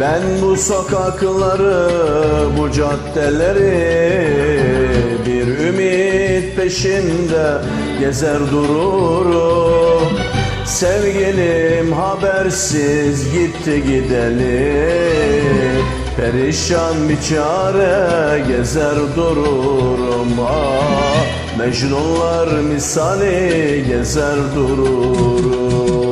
Ben bu sokakları, bu caddeleri Bir ümit peşinde gezer dururum. Sevgilim habersiz gitti gideli Perişan bir çare gezer dururum. Ah, Mecnunlar misali gezer dururum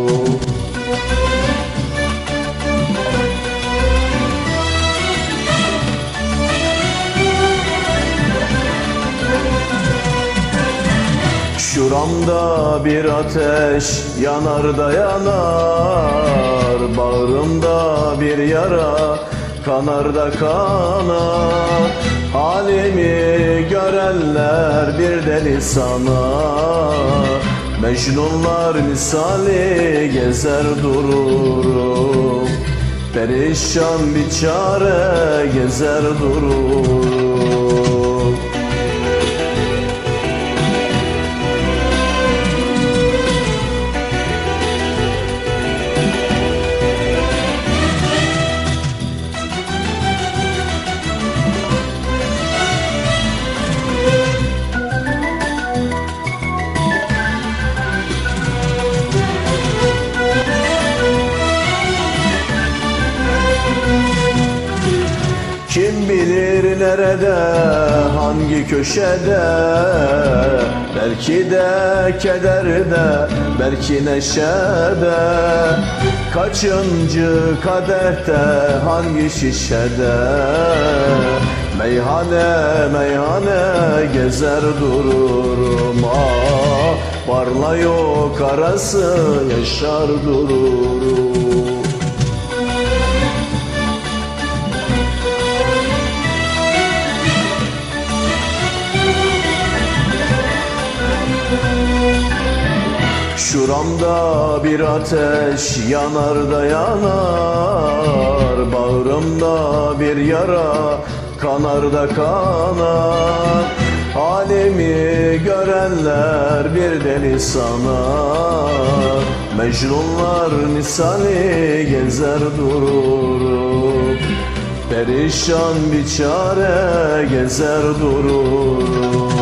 Şuramda bir ateş yanar da yanar Bağrımda bir yara kanar da kanar. Halimi görenler bir deli sanar Mecnunlar misali gezer dururum. Perişan bir çare gezer dururum nerede, hangi köşede? Belki de kederde, belki neşede. Kaçıncı kadehte, hangi şişede? Meyhane, meyhane gezer dururum. Ah Varla yok arası yaşar dururum Şuramda bir ateş yanar da yanar. Bağrımda bir yara kanar da kanar. Halimi görenler bir deli sanar. Mecnunlar misali gezer dururum. Perişan bir çare gezer dururum